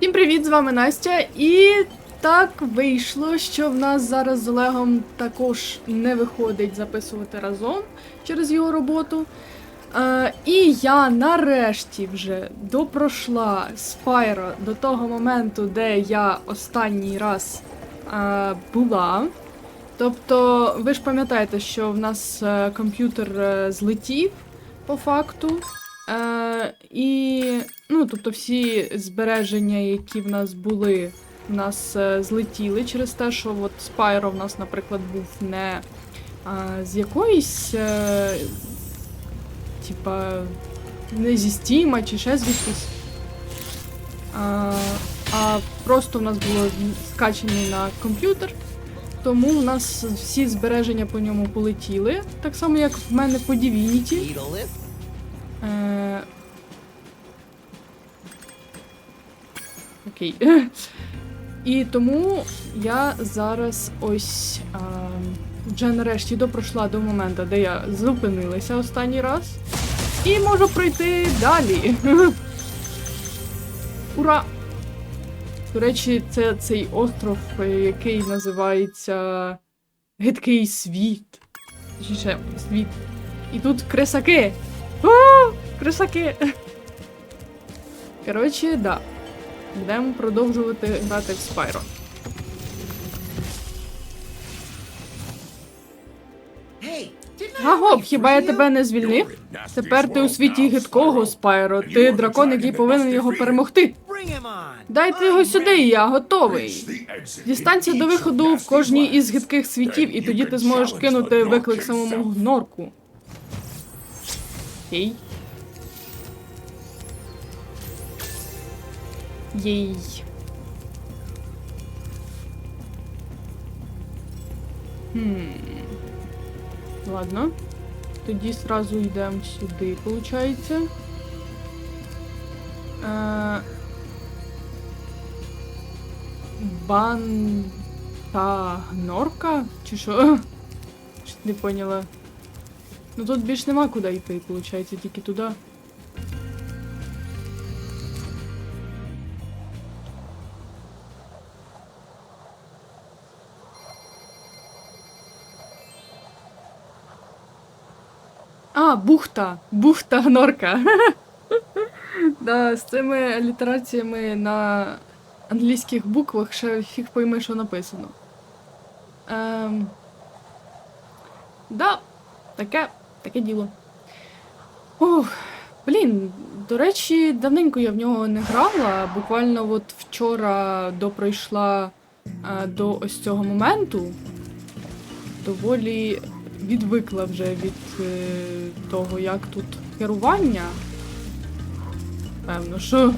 Всім привіт, з вами Настя. І так вийшло, що в нас зараз з Олегом також не виходить записувати разом через його роботу. Е, і я нарешті вже допройшла Спайро до того моменту, де я останній раз е, була. Тобто, ви ж пам'ятаєте, що в нас е, комп'ютер е, злетів по факту. Е, і, ну, тобто, всі збереження, які в нас були, в нас е, злетіли через те, що от Спайро в нас, наприклад, був не е, з якоїсь, е, типа, не зі Стіма чи ще звідкись. А, а просто в нас було скачений на комп'ютер. Тому в нас всі збереження по ньому полетіли. Так само, як в мене по Divinity. Окей. І тому я зараз ось а, вже нарешті допройшла до моменту, де я зупинилася останній раз. І можу пройти далі. Ура! До речі, це цей остров, е, який називається Гидкий світ. Точніше, світ. І тут крисаки. О, крисаки. Коротше, да. Будемо продовжувати грати в Спайро. Гагоп, хіба я тебе не звільнив? Тепер ти у світі гидкого, Спайро. Ти дракон, який повинен його перемогти. Дайте його сюди, я готовий. Дістанція до виходу в кожній із гидких світів, і тоді ти зможеш кинути виклик самому гнорку. Єй. Єй. Хм. Ладно. Тоді сразу йдемо сюди, виходить. Е... Бан та гнорка? Чи що? Щось не поняла. Ну тут більш нема куди йти, виходить, тільки туди. А, бухта! Бухта гнорка. Да, з цими літераціями на англійських буквах ще фіг пойми, що написано. Ем... Да, таке, таке діло. Ох, блін, до речі, давненько я в нього не грала. Буквально от вчора допройшла е, до ось цього моменту. Доволі відвикла вже від е, того, як тут керування. Певно, що.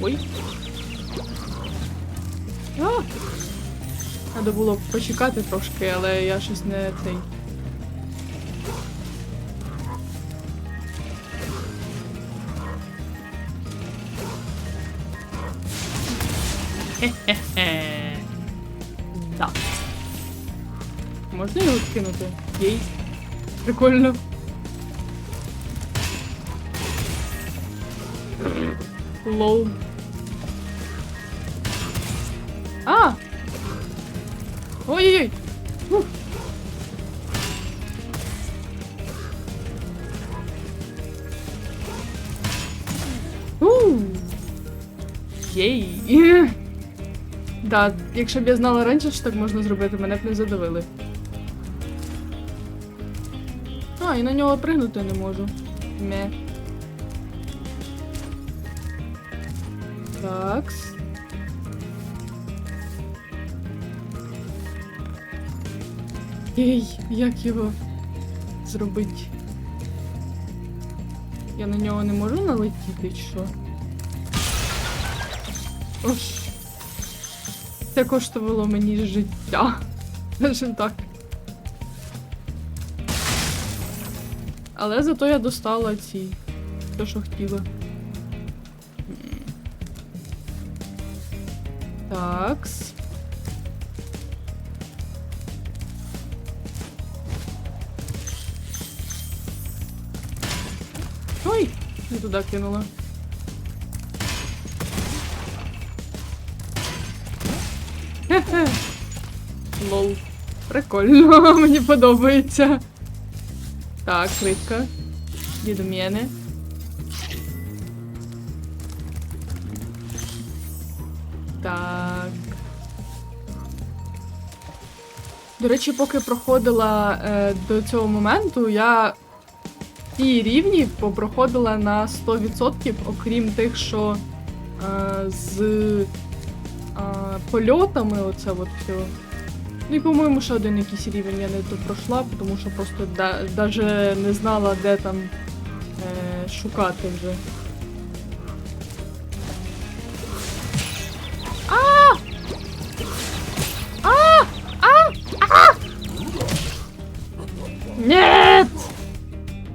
Ой. А! Треба було почекати трошки, але я щось не цей. Кинути? Єй. Прикольно. Лоу. А! Ой-ой-ой! Єй. Да, якщо б я знала раніше, що так можна зробити, мене б не задавили. А, і на нього пригнути не можу. Ме. Такс. Ей, як його зробити? Я на нього не можу налетіти, чи що? Ось. Це коштувало мені життя. Скажем так. Але зато я достала ці. Те, що хотіла. Такс. Ой! Не туди кинула. Хе-хе. Лол. Прикольно, мені подобається. Так, рибка. Іди до. Так. До речі, поки проходила е, до цього моменту, я ті рівні попроходила на 100%, окрім тих, що е, з е, польотами, оце от все. Ну і, по-моєму, ще один якийсь рівень я не пройшла, тому що просто даже не знала, де там е, шукати вже. А! А! А! А! Нет!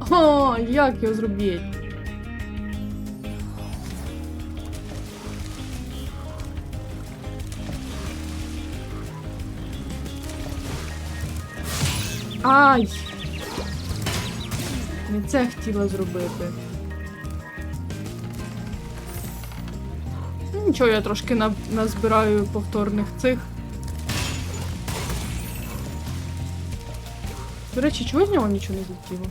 О, як його зробити? Ай! Не це хотіла зробити. Ну, Нічого, я трошки на- назбираю повторних цих. До речі, чого з нього нічого не злетіло?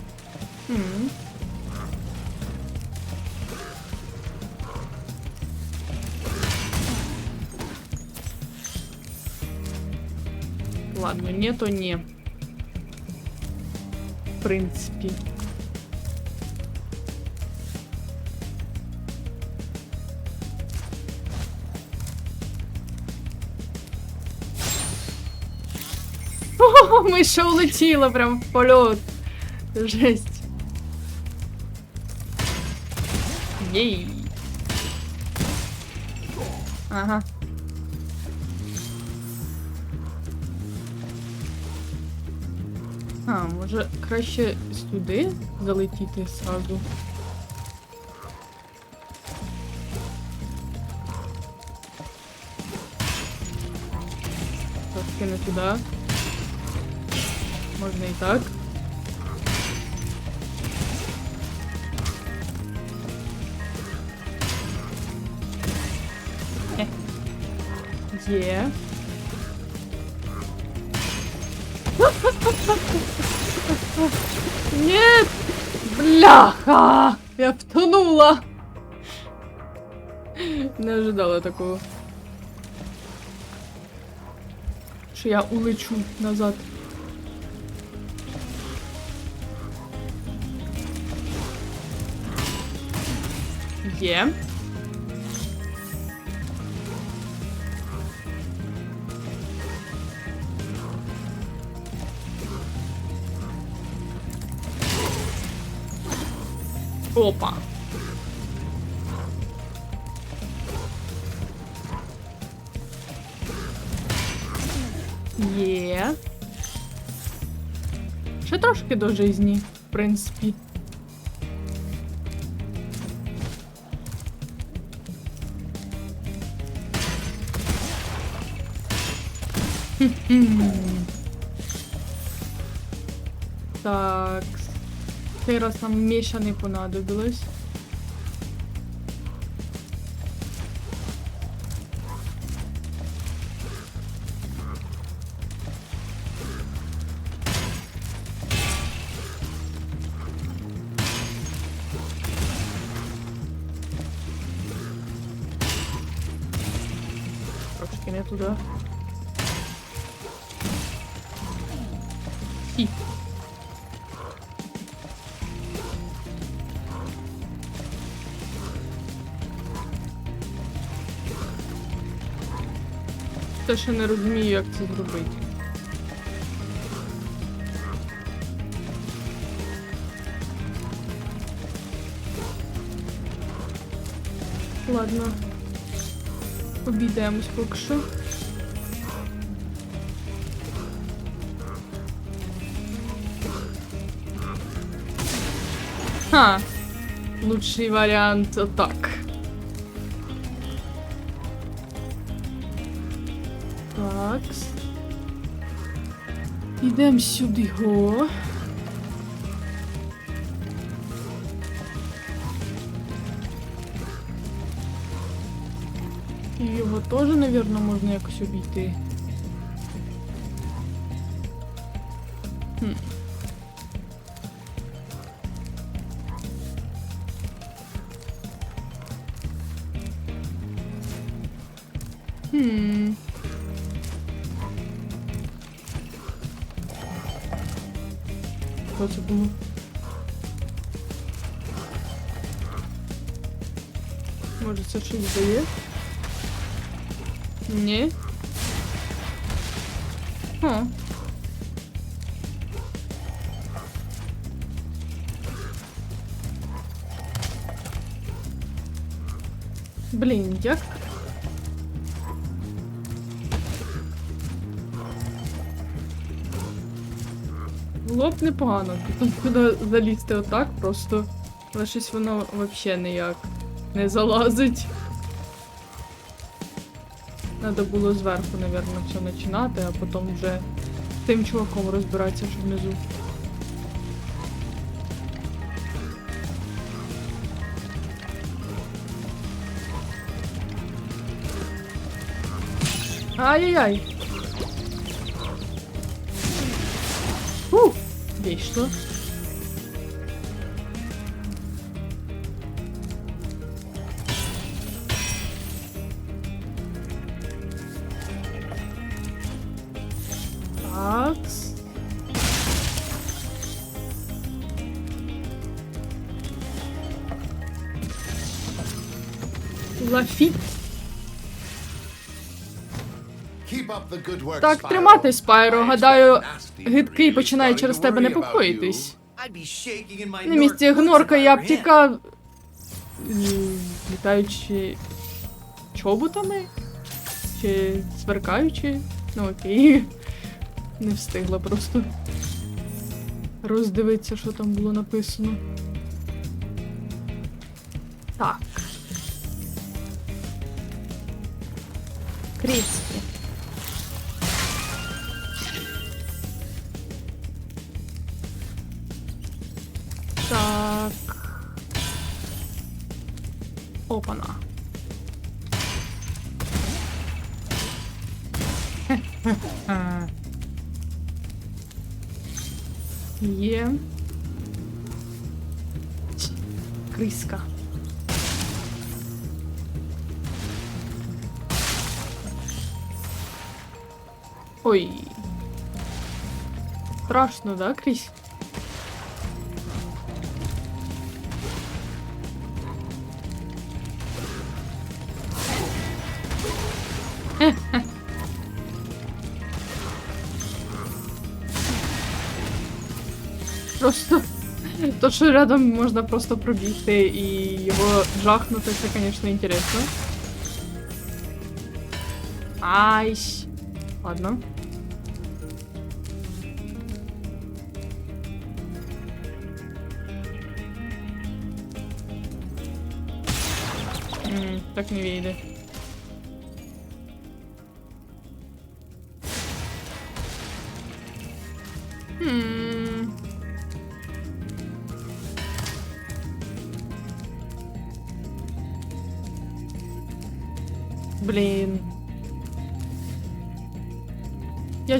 Ладно, не, то не. Принципі. О, миша улетіла прям в польот. Жесть. Єй. Ага. Краще сюди залетіти зразу. Трошки не туди. Можна і так. Є. Нет! Бляха! Я втонула! Не ожидала такого. Що я улечу назад. Є. Опа. Є. Ще трошки до жизні, в принципі. Хм-хм. Так. Цей раз нам Міша не понадобилось. Те, що не розумію, як це зробити. Ладно. Обійдемось поки що. Ха. Лучший варіант так. Йдемо сюди. Го. І його теж, мабуть, можна якось обійти. Хм. Хм. Це було? Може це щось дає? Ні. О. Було б непогано. Тут куди залізти отак просто. Але щось воно взагалі ніяк не залазить. Надо було зверху, напевно, все починати, а потім вже з тим чуваком розбиратися, що внизу. Ай-яй-яй. Вийшло. Так. Лафіт. Так, Spyro. триматись, Спайро. Гадаю, гидкий починає через тебе непокоїтись. На місці гнорка я б тікав. Літаючи чоботами? Чи сверкаючи? Ну окей. Не встигла просто роздивитися, що там було написано. Так. Кріцькі. Опана. Є. Криска. Ой. Страшно, да, Крись? То, що рядом можна просто пробігти і його жахнути, це, звісно, інтересно. Айщ. Ладно. М, так не вийде.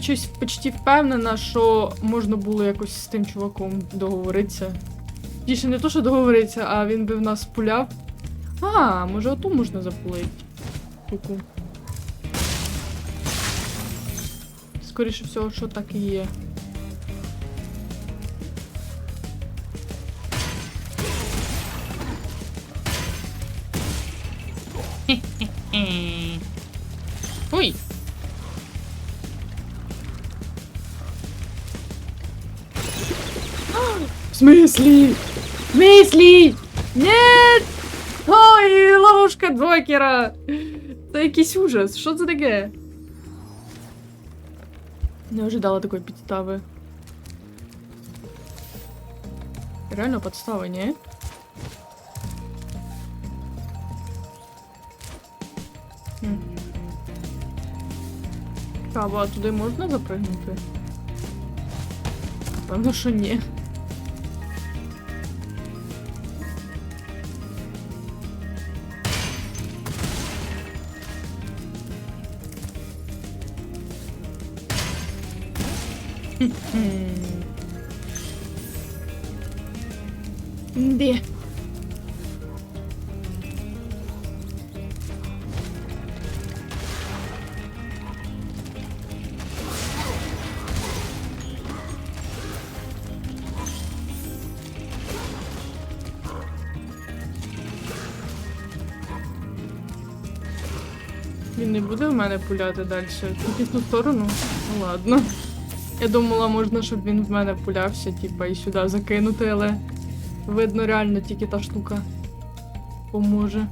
Щось почти впевнена, що можна було якось з тим чуваком договоритися. Більше не то, що договоритися, а він би в нас пуляв. А, може оту можна запулити. Штуку. Скоріше всього, що так і є. Ой! В смысле? В смысле? Нет! Ой, ловушка Джокера! Це якийсь ужас. Що це таке? Не ожидала такої підстави. Реально подстава, ні? Хм. Цікаво, а туди можна запригнути? Певно, що ні. Де? Він не буде в мене пуляти далі, тільки в ту сторону. Ну ладно. Я думала, можна, щоб він в мене пулявся, типа, і сюди закинути, але видно, реально тільки та штука поможе.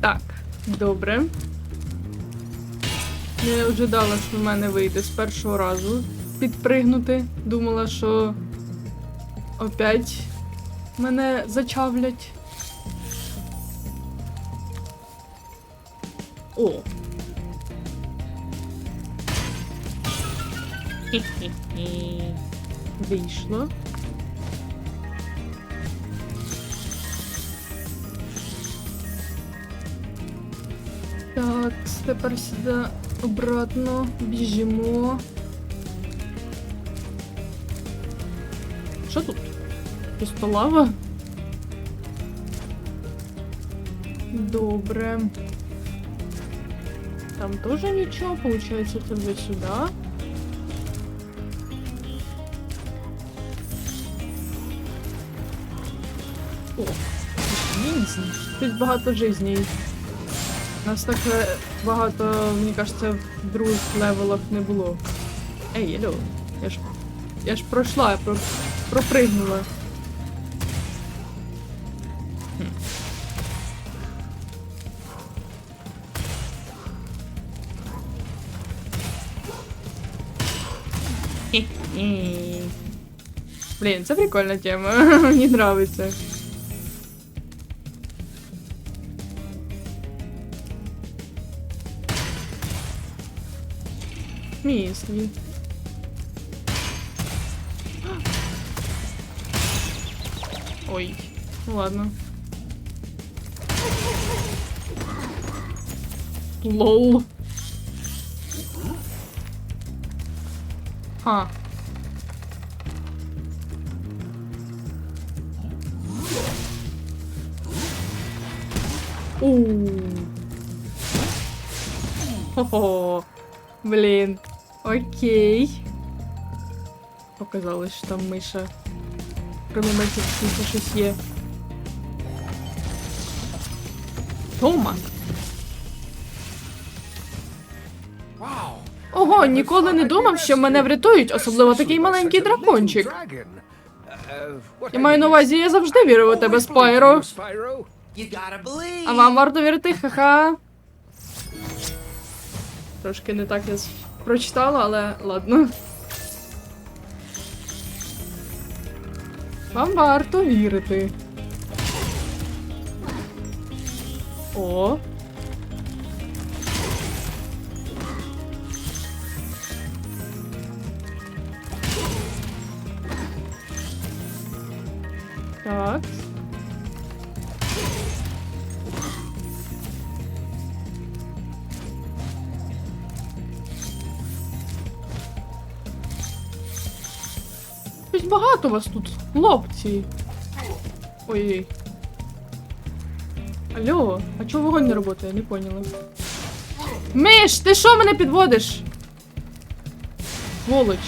Так, добре. Я ожидала, що в мене вийде з першого разу підпригнути. Думала, що опять мене зачавлять. О. Вийшло. Так, тепер сюди обратно біжимо. Що тут? Просто лава? Добре. Там теж нічого, получається, це вже сюди. О. Тут багато жизней. Нас так е, багато, мені кажеться, в других левелах не було. Ей, алло, я ж. Я ж пройшла, я про, пропригнула. Блін, це прикольна тема. Мені нравиться. Міслі. Ой, ну ладно. Лол. Ха. Ууу. Хо-хо. Блін. Окей. Показалось, що там миша. При моменті в щось є. Тома. Ого, ніколи не думав, що мене врятують, особливо такий маленький дракончик. Я маю на увазі, я завжди вірив у тебе, Спайро. А вам варто вірити, ха-ха. Трошки не так я прочитала, але ладно. Вам варто вірити. О. Так. Багато вас тут, хлопці. Ой-ой. Алло, а чого вогонь не працює? Не поняла. Миш, ти що мене підводиш? Сволоч.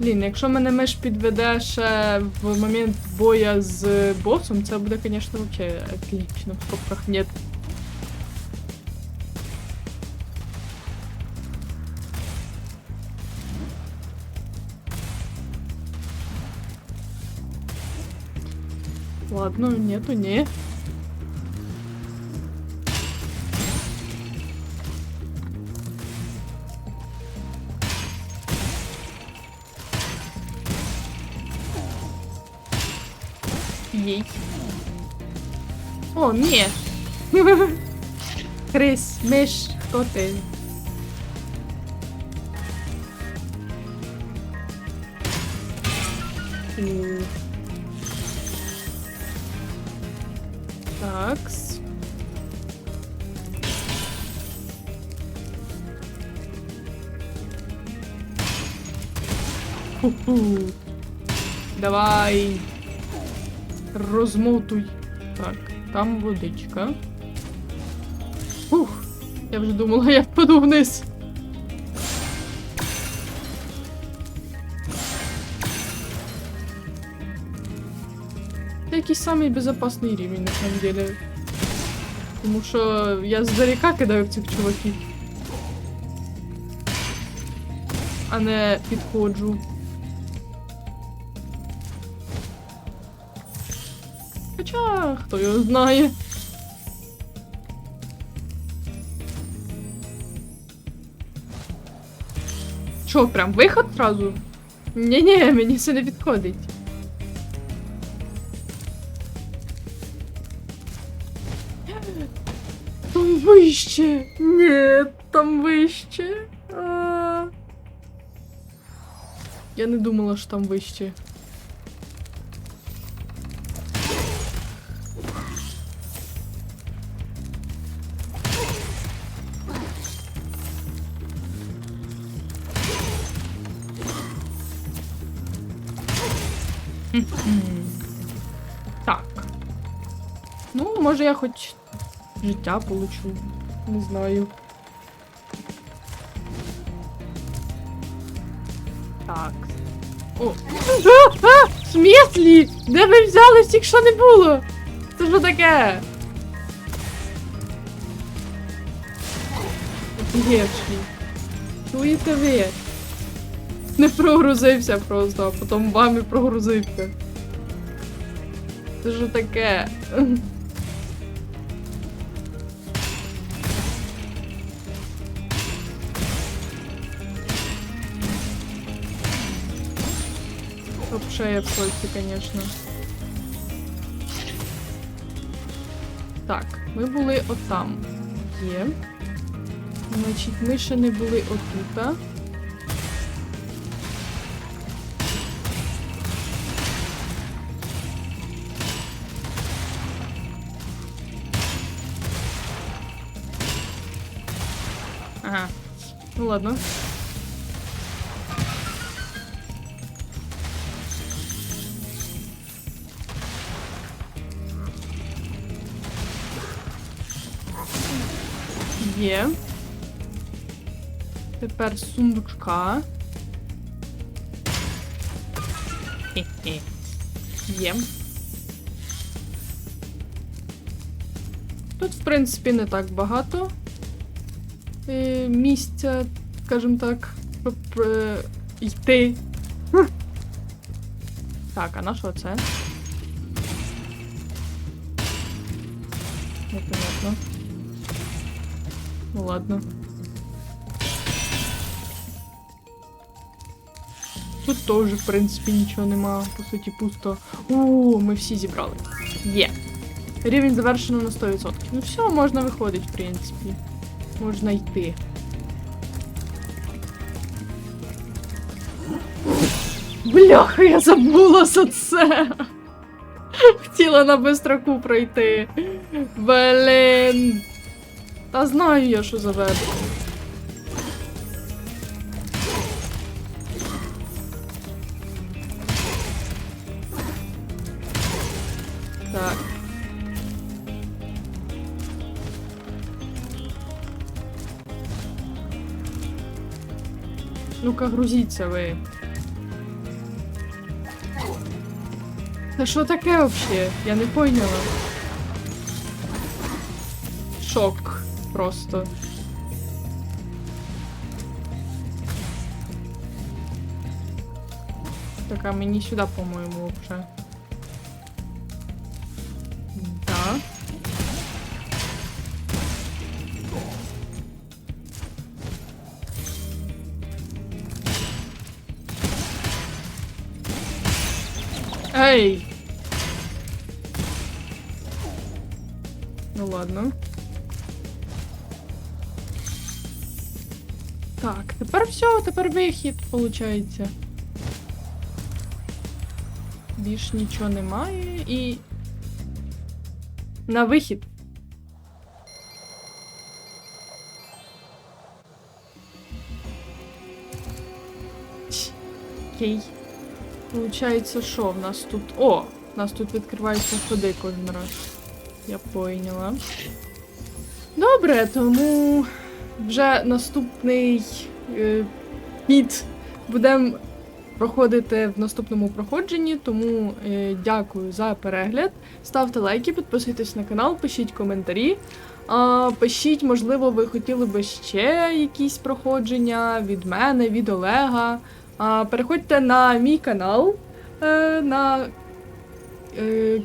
Блін, якщо мене миш підведе ще в момент боя з босом, це буде, звісно, взагалі отлично. В скобках нет. Ладно, нету, не. Ей. О, не, Крис, Миш, кто ты? Давай. Розмотуй. Так, там водичка. Ух, я вже думала, я впаду вниз. Це якийсь самий безопасний рівень, на самом деле. Тому що я здаріка кидаю цих чуваків. А не підходжу. Хто його знає. Що, прям виход зразу? Ні-ні, мені це не підходить. Там вище. Ні, там вище. А. Я не думала, що там вище. Може я хоч життя получу. Не знаю. Так. О. А! А! Смислі? Де ви взяли всіх, що не було? Це що таке? Офігевші. Чуєте ви? Не прогрузився просто, а потім вами прогрузився. Це що таке? Вообще я в шоці, конечно. Так, ми були отам. Є. Значить, ми ще не були отута. Ага. Ну ладно. Є. Тепер сундучка. Хе-хе. Є. Тут, в принципі, не так багато е, місця, скажімо так, щоб е, йти. Так, а на що це? Ну ладно. Тут теж, в принципі, нічого нема, по суті, пусто. О, ми всі зібрали. Є. Рівень завершено на 100%. Ну все, можна виходить, в принципі. Можна йти. Бляха, я забула за це. Хотіла на бистроку пройти. Блін. Та знаю я, що заведу. Так. Ну-ка, грузіться ви. Це що таке вообще? Я не поняла. Шок просто. Так, а мені сюди, по-моєму, вообще. Да. Ей! Ну ладно. Все, тепер вихід, виходить. Більш нічого немає і. На вихід. Окей. Получається, що в нас тут. О! У нас тут відкриваються ходи кожен раз. Я пойняла. Добре, тому вже наступний е, мід будемо проходити в наступному проходженні. Тому е, дякую за перегляд. Ставте лайки, підписуйтесь на канал, пишіть коментарі. Пишіть, можливо, ви хотіли би ще якісь проходження від мене, від Олега. Переходьте на мій канал е, на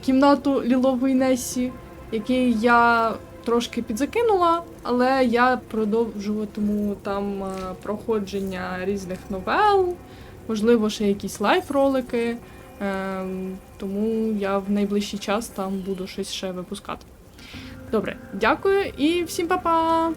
кімнату Лілової Несі, який я трошки підзакинула, але я продовжуватиму там е, проходження різних новел, можливо, ще якісь лайф-ролики. Е, тому я в найближчий час там буду щось ще випускати. Добре, дякую і всім па-па!